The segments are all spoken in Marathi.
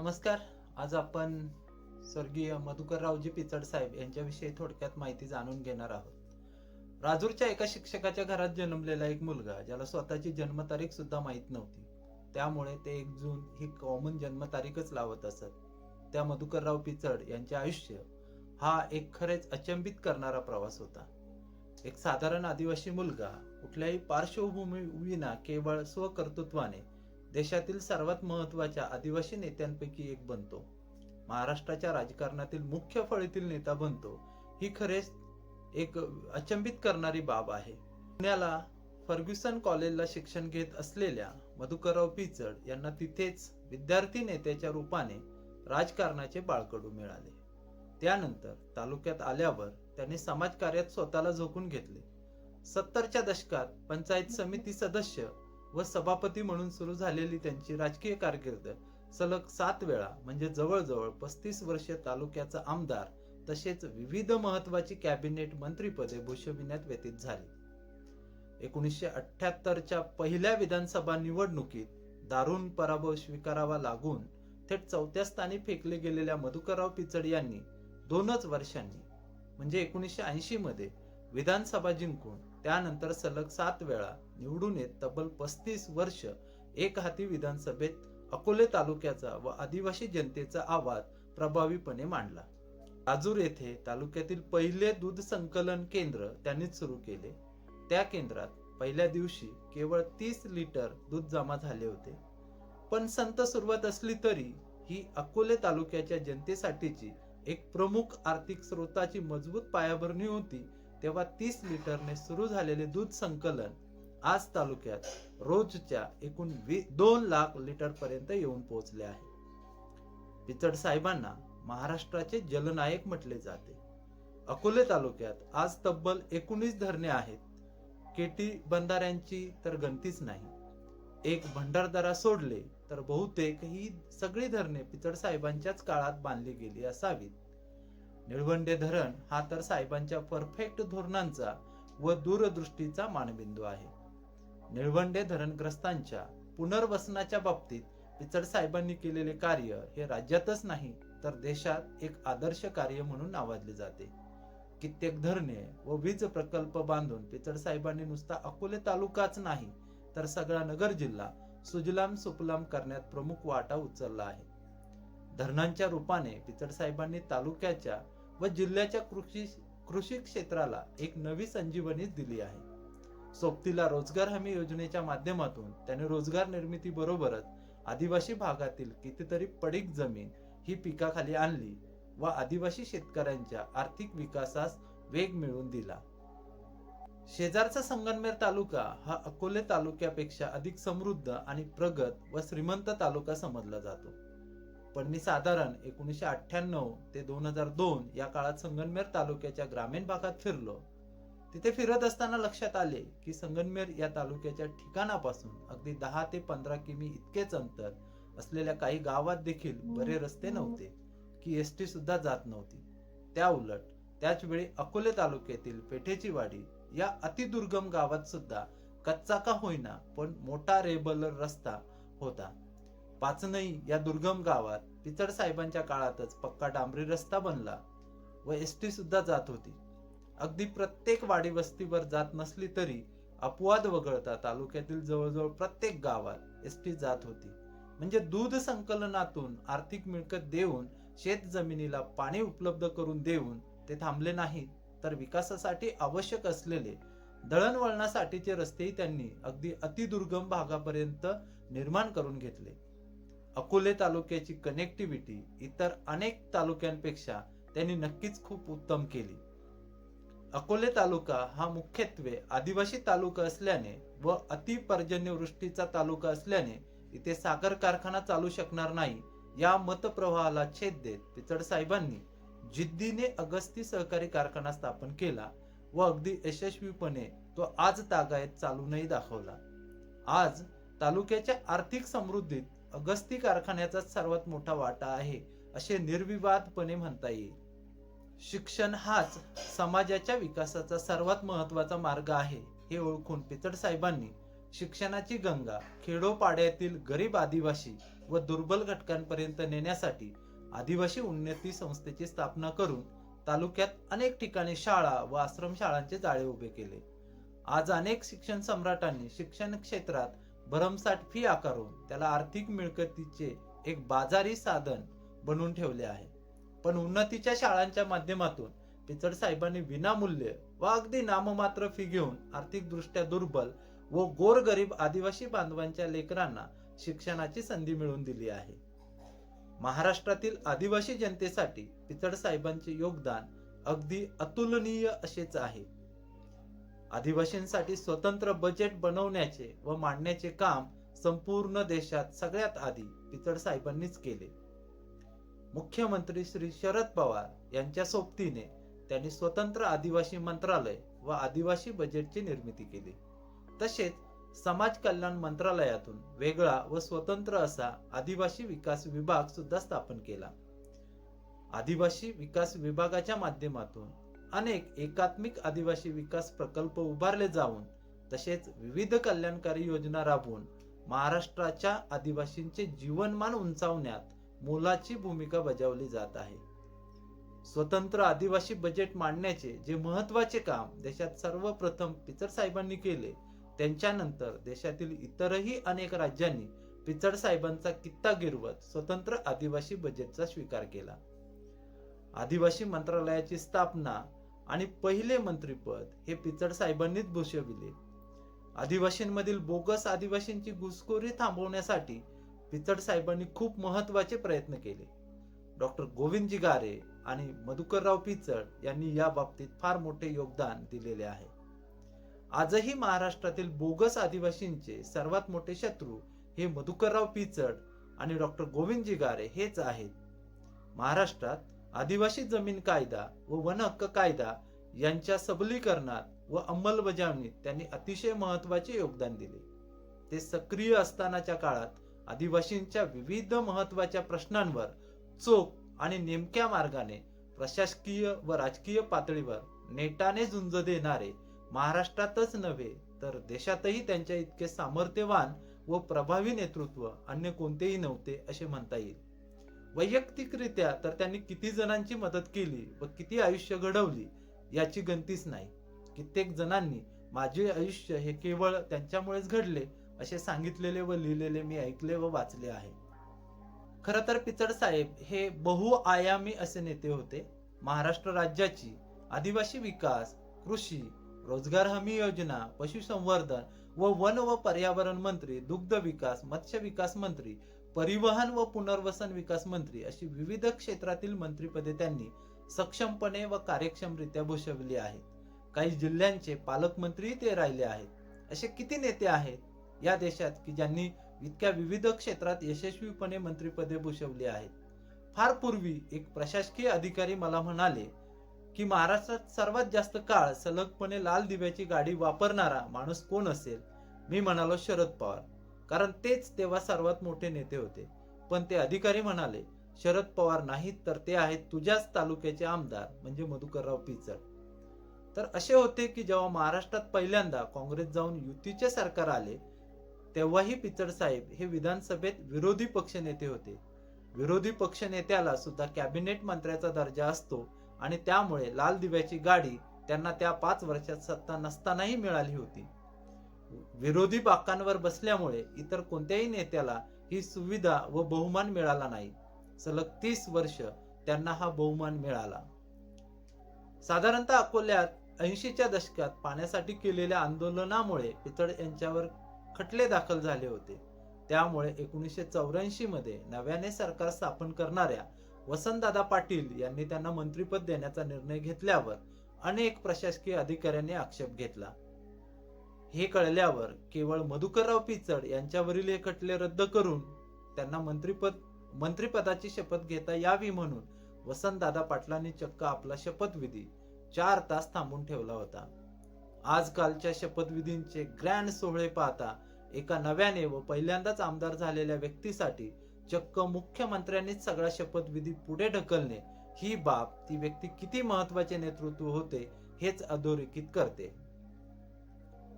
नमस्कार. आज आपण स्वर्गीय मधुकररावजी पिचड साहेब यांच्याविषयी थोडक्यात माहिती जाणून घेणार आहोत. राजूरच्या एका शिक्षकाच्या घरात जन्मलेला एक मुलगा ज्याला स्वतःची जन्मतारीख सुद्धा माहीत नव्हती. त्यामुळे ते एक जून ही कॉमन जन्मतारीखच लावत असत. त्या मधुकरराव पिचड यांचे आयुष्य हा एक खरेच अचंबित करणारा प्रवास होता. एक साधारण आदिवासी मुलगा कुठल्याही पार्श्वभूमी विना केवळ स्वकर्तृत्वाने देशातील सर्वात महत्त्वाच्या आदिवासी नेत्यांपैकी एक बनतो. महाराष्ट्राच्या राजकारणातील मुख्य फळीतील नेता बनतो. ही खरेच एक अचंबित करणारी बाब आहे. पुण्याला फर्ग्युसन कॉलेजला शिक्षण घेत असलेल्या मधुकरराव पिचड यांना तिथेच विद्यार्थी नेत्याच्या रूपाने राजकारणाचे बाळकडू मिळाले. त्यानंतर तालुक्यात आल्यावर त्यांनी समाजकार्यात स्वतःला झोकून घेतले. सत्तरच्या दशकात पंचायत समिती सदस्य व सभापती म्हणून सुरू झालेली त्यांची राजकीय कारकीर्द सलग सात वेळा म्हणजे जवळजवळ पस्तीस वर्षे तालुक्याचा आमदार तसेच विविध महत्वाची कॅबिनेट मंत्रीपदे भूषविण्यात व्यतीत झाली. एकोणीसशे अठ्याहत्तरच्या पहिल्या विधानसभा निवडणुकीत दारुण पराभव स्वीकारावा लागून थेट चौथ्या स्थानी फेकले गेलेल्या मधुकरराव पिचड यांनी दोनच वर्षांनी म्हणजे एकोणीसशे ऐंशी मध्ये विधानसभा जिंकून त्यानंतर सलग सात वेळा निवडून येत तब्बल पस्तीस वर्ष एक हाती विधानसभेत अकोले तालुक्याचा व आदिवासी जनतेचा आवाज प्रभावीपणे मांडला. राजूर येथे तालुक्यातील पहिले दूध संकलन केंद्र त्यांनीच सुरू केले. त्या केंद्रात पहिल्या दिवशी केवळ तीस लिटर दूध जमा झाले होते. पण संत सुरुवात असली तरी ही अकोले तालुक्याच्या जनतेसाठीची एक प्रमुख आर्थिक स्रोताची मजबूत पायाभरणी होती तेव्हा तीस लिटरने सुरू झालेले दूध संकलन आज तालुक्यात रोजच्या एकूण वी दोन लाख लिटर पर्यंत येऊन पोहोचले आहे. पिचड साहेबांना महाराष्ट्राचे जलनायक म्हटले जाते. अकोले तालुक्यात आज तब्बल एकोणीस धरणे आहेत. केटी बंधाऱ्यांची तर गणतीच नाही. एक भंडारदारा सोडले तर बहुतेक ही सगळी धरणे पिचड साहेबांच्याच काळात बांधली गेली असावीत. निळवंडे धरण हा तर साहेबांच्या परफेक्ट धोरणांचा व दूरदृष्टीचा मानबिंदू आहे. निळवंडे धरणग्रस्तांच्या पुनर्वसनाच्या बाबतीत पिचड साहेबांनी केलेले कार्य हे राज्यातच नाही तर देशात एक आदर्श कार्य म्हणून नावाजले जाते. कित्येक धरणे व वीज प्रकल्प बांधून पिचड साहेबांनी नुसता अकोले तालुकाच नाही तर सगळा नगर जिल्हा सुजलाम सुफलाम करण्यात प्रमुख वाटा उचलला आहे. धरणांच्या रूपाने पिचड साहेबांनी तालुक्याच्या व जिल्ह्याच्या कृषी कृषी क्षेत्राला एक नवी संजीवनीच दिली आहे. सोबतीला रोजगार हमी योजनेच्या माध्यमातून त्याने रोजगार निर्मिती बरोबरच आदिवासी भागातील कितीतरी पडीक जमीन ही पिकाखाली आणली व आदिवासी शेतकऱ्यांच्या आर्थिक विकासास वेग मिळवून दिला. शेजारचा संगमनेर तालुका हा अकोले तालुक्यापेक्षा अधिक समृद्ध आणि प्रगत व श्रीमंत तालुका समजला जातो. पण मी साधारण एकोणीसशे अठ्ठ्याण्णव ते दोन हजार दोन या काळात संगमनेर तालुक्याच्या ग्रामीण भागात फिरलो. तिथे फिरत असताना लक्षात आले की संगनमेर या तालुक्याच्या ठिकाणापासून अगदी दहा ते पंधरा किमी इतकेच अंतर असलेल्या काही गावात देखील बरे रस्ते नव्हते. की एस टी सुद्धा जात नव्हती. त्या उलट त्याच वेळी अकोले तालुक्यातील पेठेची वाडी या अतिदुर्गम गावात सुद्धा कच्चा का होईना पण मोठा रेबलर रस्ता होता. पाचनई या दुर्गम गावात पिचड साहेबांच्या काळातच पक्का डांबरी रस्ता बनला व एस टी सुद्धा जात होती. अगदी प्रत्येक वाडी वस्तीवर जात नसली तरी अपवाद वगळता तालुक्यातील जवळजवळ प्रत्येक गावात एस टी जात होती. म्हणजे दूध संकलनातून आर्थिक मिळकत देऊन शेत जमिनीला पाणी उपलब्ध करून देऊन ते थांबले नाहीत तर विकासासाठी आवश्यक असलेले दळणवळणासाठीचे रस्तेही त्यांनी अगदी अतिदुर्गम भागापर्यंत निर्माण करून घेतले. अकोले तालुक्याची कनेक्टिव्हिटी इतर अनेक तालुक्यांपेक्षा त्यांनी नक्कीच खूप उत्तम केली. अकोले तालुका हा मुख्यत्वे आदिवासी तालुका असल्याने व अति पर्जन्यवृष्टीचा तालुका असल्याने इथे साखर कारखाना चालू शकणार नाही या मतप्रवाहाला छेद देत पिचड साहेबांनी जिद्दीने अगस्ती सहकारी कारखाना स्थापन केला व अगदी यशस्वीपणे तो आज तागायत चालूनही दाखवला. आज तालुक्याच्या आर्थिक समृद्धीत अगस्ती कारखान्याचा सर्वात मोठा वाटा आहे असे निर्विवादपणे म्हणता येईल. शिक्षण हाच समाजाच्या विकासाचा सर्वात महत्त्वाचा मार्ग आहे हे ओळखून पिचड साहेबांनी शिक्षणाची गंगा खेडोपाड्यातील गरीब आदिवासी व दुर्बल घटकांपर्यंत नेण्यासाठी आदिवासी उन्नती संस्थेची स्थापना करून तालुक्यात अनेक ठिकाणी शाळा व आश्रमशाळांचे जाळे उभे केले. आज अनेक शिक्षण सम्राटांनी शिक्षण क्षेत्रात भरमसाठ फी आकारून त्याला आर्थिक मिळकतीचे एक बाजारी साधन बनवून ठेवले आहे. पण उन्नतीच्या शाळांच्या माध्यमातून पिचड साहेबांनी विनामूल्य व अगदी नाममात्र फी घेऊन आर्थिकदृष्ट्या दुर्बल व गोरगरीब आदिवासी बांधवांच्या लेकरांना शिक्षणाची संधी मिळवून दिली आहे. महाराष्ट्रातील आदिवासी जनतेसाठी पिचड साहेबांचे योगदान अगदी अतुलनीय असेच आहे. आदिवासींसाठी स्वतंत्र बजेट बनवण्याचे व मांडण्याचे काम संपूर्ण देशात सगळ्यात आधी पिचड साहेबांनीच केले. मुख्यमंत्री श्री शरद पवार यांच्या सोबतीने त्यांनी स्वतंत्र आदिवासी मंत्रालय व आदिवासी बजेटची निर्मिती केली. तसेच समाज कल्याण मंत्रालयातून वेगळा व स्वतंत्र असा आदिवासी विकास विभाग सुद्धा स्थापन केला. आदिवासी विकास विभागाच्या माध्यमातून अनेक एकात्मिक आदिवासी विकास प्रकल्प उभारले जाऊन तसेच विविध कल्याणकारी योजना राबवून महाराष्ट्राच्या आदिवासींचे जीवनमान उंचावण्यात मोलाची भूमिका बजावली जात आहे. स्वतंत्र आदिवासी बजेट मांडण्याचे जे महत्त्वाचे काम देशात सर्वप्रथम पिचड साहेबांनी केले त्यांच्यानंतर देशातील इतरही अनेक राज्यांनी पिचड साहेबांचा कित्ता गिरवत स्वतंत्र आदिवासी बजेटचा स्वीकार केला. आदिवासी मंत्रालयाची स्थापना आणि पहिले मंत्रीपद हे पिचड साहेबांनीच भूषविले. आदिवासींमधील बोगस आदिवासींची घुसखोरी थांबवण्यासाठी पिचड साहेबांनी खूप महत्त्वाचे प्रयत्न केले. डॉक्टर गोविंदजी गारे आणि मधुकरराव पिचड यांनी या बाबतीत फार मोठे योगदान दिलेले आहे. आजही महाराष्ट्रातील बोगस आदिवासींचे सर्वात मोठे शत्रू हे मधुकरराव पिचड आणि डॉक्टर गोविंदजी गारे हेच आहेत. महाराष्ट्रात आदिवासी जमीन कायदा व वन हक्क कायदा यांच्या सबलीकरणात व अंमलबजावणीत त्यांनी अतिशय महत्त्वाचे योगदान दिले. ते सक्रिय असतानाच्या काळात आदिवासींच्या विविध महत्त्वाच्या प्रश्नांवर चोख आणि नेमक्या मार्गाने प्रशासकीय व राजकीय पातळीवर नेटाने झुंज देणारे महाराष्ट्रातच नव्हे तर देशातही त्यांच्या इतके सामर्थ्यवान व प्रभावी नेतृत्व अन्य कोणतेही नव्हते असे म्हणता येईल. वैयक्तिकरित्या तर त्यांनी किती जणांची मदत केली व किती आयुष्य घडवली याची गंतीच नाही. कित्येक जणांनी माझे आयुष्य हे केवळ त्यांच्यामुळेच घडले असे सांगितलेले व लिहिलेले मी ऐकले व वाचले आहे. खर तर पिचड साहेब हे बहुआयामी असे नेते होते. महाराष्ट्र राज्याची आदिवासी विकास कृषी रोजगार हमी योजना पशुसंवर्धन व वन व पर्यावरण मंत्री दुग्ध विकास मत्स्य विकास मंत्री परिवहन व पुनर्वसन विकास मंत्री अशी विविध क्षेत्रातील मंत्रीपदे त्यांनी सक्षमपणे व कार्यक्षमरित्या भूषवली आहेत. काही जिल्ह्यांचे पालकमंत्री ते राहिले आहेत. असे किती नेते आहेत? या देशात की ज्यांनी इतक्या विविध क्षेत्रात यशस्वीपणे मंत्रीपदे भूषवली आहेत. फार पूर्वी एक प्रशासकीय अधिकारी मला म्हणाले की महाराष्ट्रात सर्वात जास्त काळ सलगपणे लाल दिव्याची गाडी वापरणारा माणूस कोण असेल? मी म्हणालो शरद पवार. कारण तेच तेव्हा सर्वात मोठे नेते होते. पण ते अधिकारी म्हणाले शरद पवार नाहीत तर ते आहेत तुझ्याच तालुक्याचे आमदार म्हणजे मधुकरराव पिचड. तर असे होते की जेव्हा महाराष्ट्रात पहिल्यांदा काँग्रेस जाऊन युतीचे सरकार आले तेव्हाही पिचड साहेब हे विधानसभेत विरोधी पक्षनेते होते. विरोधी पक्षनेत्याला सुद्धा कॅबिनेट मंत्र्याचा दर्जा असतो आणि त्यामुळे लाल दिव्याची गाडी त्यांना त्या पाच वर्षात सत्ता नसतानाही मिळाली होती. विरोधी बाकांवर बसल्यामुळे इतर कोणत्याही नेत्याला ही सुविधा व बहुमान मिळाला नाही. सलग तीस वर्ष त्यांना हा बहुमान मिळाला. साधारणतः अकोल्यात ऐंशीच्या दशकात पाण्यासाठी केलेल्या आंदोलनामुळे पितळ यांच्यावर खटले दाखल झाले होते. त्यामुळे एकोणीसशे चौऱ्याऐंशी मध्ये नव्याने सरकार स्थापन करणाऱ्या वसंतदादा पाटील यांनी त्यांना मंत्रीपद देण्याचा निर्णय घेतल्यावर अनेक प्रशासकीय अधिकाऱ्यांनी आक्षेप घेतला. हे कळल्यावर केवळ मधुकरराव पिचड यांच्यावरील हे खटले रद्द करून त्यांना मंत्रीपद मंत्रीपदाची शपथ घेता यावी म्हणून वसंतदादा पाटलांनी चक्क आपला शपथविधी चार तास थांबून ठेवला होता. आजकालच्या शपथविधींचे ग्रँड सोहळे पाहता एका नव्याने व पहिल्यांदाच आमदार झालेल्या व्यक्तीसाठी चक्क मुख्यमंत्र्यांनीच सगळा शपथविधी पुढे ढकलणे ही बाब ती व्यक्ती किती महत्त्वाचे नेतृत्व होते हेच अधोरेखित करते.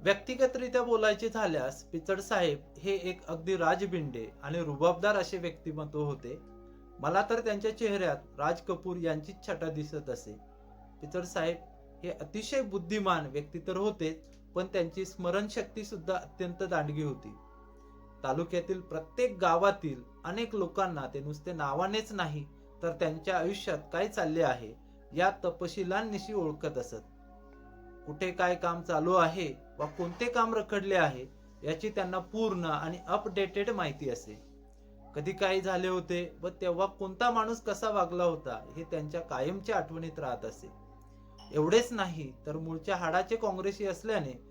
व्यक्तिगतरित्या बोलायचे झाल्यास पिचड साहेब हे एक अगदी राजबिंडे आणि रुबाबदार असे व्यक्तिमत्व होते. मला तर त्यांच्या चेहऱ्यात राज कपूर यांचीच छटा दिसत असे. पिचड साहेब हे अतिशय बुद्धिमान व्यक्ती तर होतेच पण त्यांची स्मरणशक्ती सुद्धा अत्यंत दांडगी होती. तालुक्यातील प्रत्येक गावातील अनेक लोकांना ते नुसते नावानेच नाही तर त्यांच्या आयुष्यात काय चालले आहे या तपशिलांनिशी ओळखत असत. कुठे काय काम चालू आहे वा कोणते काम रखडले आहे याची त्यांना पूर्ण आणि अपडेटेड माहिती असे. कधी काय झाले होते व तेव्हा कोणता माणूस कसा वागला होता हे त्यांच्या कायमच्या आठवणीत राहत असे. एवढेच नाही तर मूळच्या हाडाचे काँग्रेसी असल्याने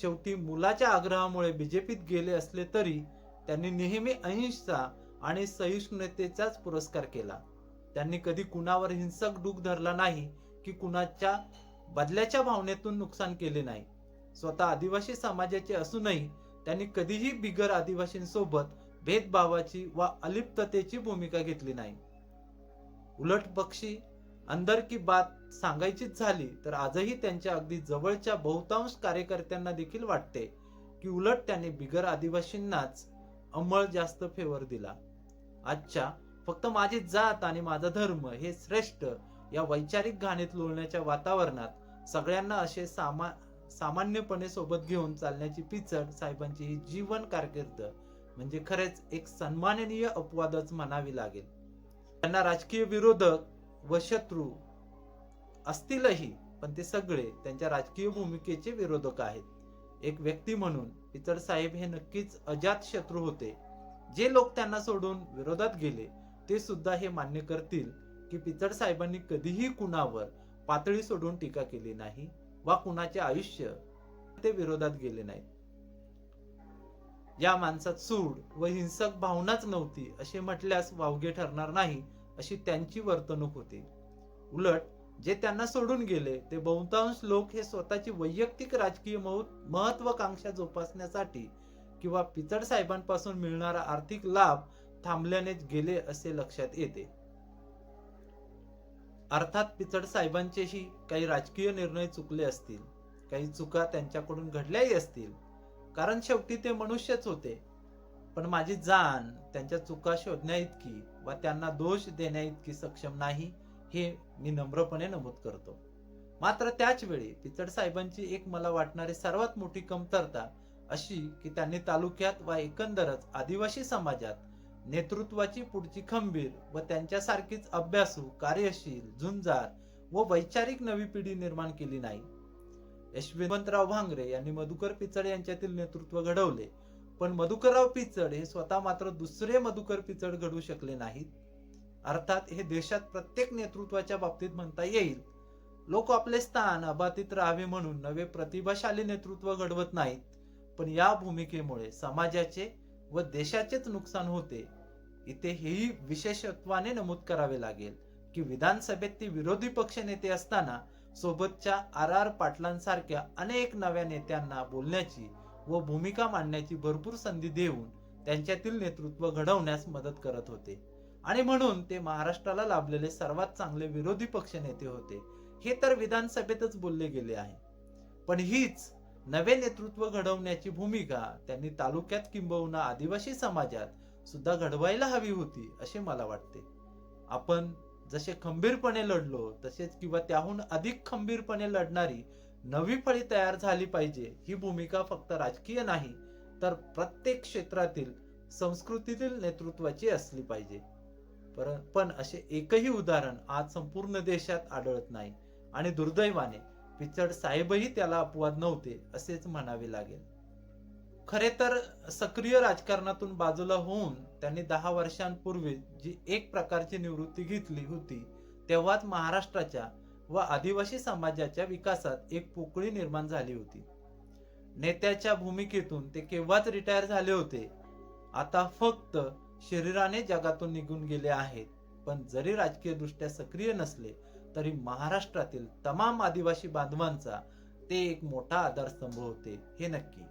शेवटी मुलाच्या आग्रहामुळे बीजेपीत गेले असले तरी त्यांनी नेहमी अहिंसा आणि सहिष्णुतेचाच पुरस्कार केला. त्यांनी कधी कुणावर हिंसक डूक धरला नाही की कुणाच्या बदल्याच्या भावनेतून नुकसान केले नाही. स्वतः आदिवासी समाजाचे असूनही त्यांनी कधीही बिगर आदिवासींसोबत भेदभावाची वा अलिप्ततेची भूमिका घेतली नाही. उलट पक्षी अंदर की बात सांगायचीच झाली तर आजही त्यांच्या अगदी जवळच्या बहुतांश कार्यकर्त्यांना देखील वाटते की उलट त्यांनी बिगर आदिवासींनाच अंमळ जास्त फेवर दिला. आजच्या फक्त माझी जात आणि माझा धर्म हे श्रेष्ठ या वैचारिक घाणीत लोळण्याच्या वातावरणात सगळ्यांना असे सामा सामान्यपणे सोबत घेऊन चालण्याची पिचड साहेबांची ही जीवन कारकीर्द म्हणजे खरेच एक सन्माननीय अपवादच म्हणावी लागेल. त्यांना राजकीय विरोधक व शत्रू असतीलही पण ते सगळे त्यांच्या राजकीय भूमिकेचे विरोधक आहेत. एक व्यक्ती म्हणून पिचड साहेब हे नक्कीच अजात शत्रू होते. जे लोक त्यांना सोडून विरोधात गेले ते सुद्धा हे मान्य करतील की पिचड साहेबांनी कधीही कुणावर पातळी सोडून टीका केली नाही वा कुणाचे आयुष्य ते विरोधात गेले नाही. या माणसात सूड व हिंसक भावनाच नव्हती असे म्हटल्यास वावगे ठरणार नाही. अशी त्यांची वर्तणूक होती. उलट जे त्यांना सोडून गेले ते बहुतांश लोक हे स्वतःची वैयक्तिक राजकीय महत्वाकांक्षा जोपासण्यासाठी किंवा पिचड साहेबांपासून मिळणारा आर्थिक लाभ थांबल्यानेच गेले असे लक्षात येते. अर्थात पिचड साहेबांचेही काही राजकीय निर्णय चुकले असतील काही चुका त्यांच्याकडून घडल्याही असतील. कारण शेवटी ते मनुष्यच होते. पण माझी जाण त्यांच्या चुका शोधण्या इतकी वा त्यांना दोष देण्या इतकी सक्षम नाही हे मी नम्रपणे नमूद करतो. मात्र त्याच वेळी पिचड साहेबांची एक मला वाटणारी सर्वात मोठी कमतरता अशी की त्यांनी तालुक्यात वा एकंदरच आदिवासी समाजात नेतृत्वाची पुढची खंबीर व त्यांच्यासारखीच अभ्यासू कार्यशील झुंजार व वैचारिक नवी पिढी निर्माण केली नाही. यशवंतराव भांगरे यांनी मधुकर पिचड यांच्यातील नेतृत्व घडवले पण मधुकरराव पिचड हे स्वतः मात्र दुसरे मधुकर पिचड घडू शकले नाहीत. अर्थात हे देशात प्रत्येक नेतृत्वाच्या बाबतीत म्हणता येईल. लोक आपले स्थान अबाधित राहावे म्हणून नवे प्रतिभाशाली नेतृत्व घडवत नाहीत. पण या भूमिकेमुळे समाजाचे व देशाचेच नुकसान होते. इथे हेही विशेषत्वाने नमूद करावे लागेल की विधानसभेत ती विरोधी पक्ष नेते असताना सोबतच्या आर आर पाटलांसारख्या अनेक नव्या नेत्यांना बोलण्याची व भूमिका मांडण्याची भरपूर संधी देऊन त्यांच्यातील नेतृत्व घडवण्यास मदत करत होते. आणि म्हणून ते महाराष्ट्राला लाभलेले सर्वात चांगले विरोधी पक्ष नेते होते. हे तर विधानसभेतच बोलले गेले आहे. पण हीच नवे नेतृत्व घडवण्याची भूमिका त्यांनी तालुक्यात किंबहुना आदिवासी समाजात सुद्धा घडवायला हवी होती असे मला वाटते. आपण जसे खंबीरपणे लढलो तसेच किंवा त्याहून अधिक खंबीरपणे लढणारी नवी फळी तयार झाली पाहिजे ही भूमिका फक्त राजकीय नाही तर प्रत्येक क्षेत्रातील संस्कृतीतील नेतृत्वाची असली पाहिजे. पण असे एकही उदाहरण आज संपूर्ण देशात आढळत नाही आणि दुर्दैवाने पिचड साहेबही त्याला अपवाद नव्हते असेच म्हणावे लागेल. खरे तर सक्रिय राजकारणातून बाजूला होऊन त्यांनी दहा वर्षांपूर्वी जी एक प्रकारची निवृत्ती घेतली होती तेव्हाच महाराष्ट्राच्या व आदिवासी समाजाच्या विकासात एक पोकळी निर्माण झाली होती. नेत्याच्या भूमिकेतून ते केव्हाच रिटायर झाले होते? आता फक्त शरीराने जगातून निघून गेले आहेत. पण जरी राजकीय दृष्ट्या सक्रिय नसले तरी महाराष्ट्रातील तमाम आदिवासी बांधवांचा ते एक मोठा आधारस्तंभ होते हे नक्की.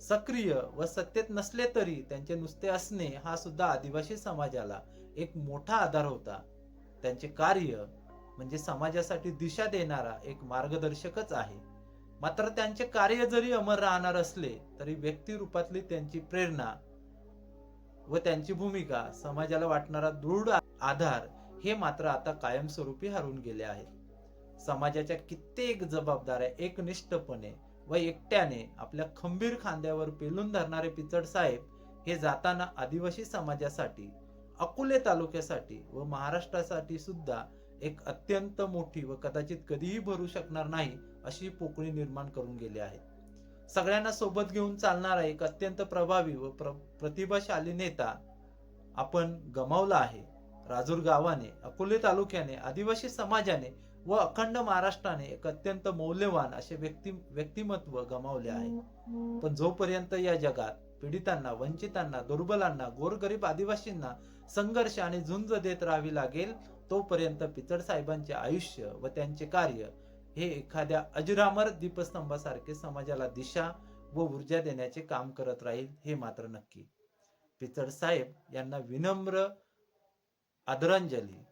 सक्रिय व सत्तेत नसले तरी त्यांचे नुसते असणे हा सुद्धा आदिवासी समाजाला एक मोठा आधार होता. त्यांचे कार्य म्हणजे समाजासाठी दिशा देणारा एक मार्गदर्शकच आहे. मात्र त्यांचे कार्य जरी अमर राहणार असले तरी व्यक्तिरूपातली त्यांची प्रेरणा व त्यांची भूमिका समाजाला वाटणारा दृढ आधार हे मात्र आता कायमस्वरूपी हरून गेले आहेत समाजाच्या कित्येक जबाबदाऱ्या एकनिष्ठपणे व एकट्याने आपल्या खंबीर खांद्यावर पेलून धरणारे पिचड साहेब हे जाताना आदिवासी समाजासाठी अकोले तालुक्यासाठी व महाराष्ट्रासाठी सुद्धा एक अत्यंत मोठी व कदाचित कधीही भरू शकणार नाही अशी पोकळी निर्माण करून गेली आहे. सगळ्यांना सोबत घेऊन चालणारा एक अत्यंत प्रभावी व प्र प्रतिभाशाली नेता आपण गमावला आहे. राजूर गावाने अकोले तालुक्याने आदिवासी समाजाने व अखंड महाराष्ट्राने एक अत्यंत मौल्यवान असे व्यक्ती व्यक्तिमत्व गमावले आहे. पण जोपर्यंत या जगात पीडितांना वंचितांना दुर्बलांना गोरगरीब आदिवासींना संघर्ष आणि झुंज देत राहावी लागेल तोपर्यंत पिचड साहेबांचे आयुष्य व त्यांचे कार्य हे एखाद्या अजरामर दीपस्तंभासारखे समाजाला दिशा व ऊर्जा देण्याचे काम करत राहील हे मात्र नक्की. पिचड साहेब यांना विनम्र आदरांजली.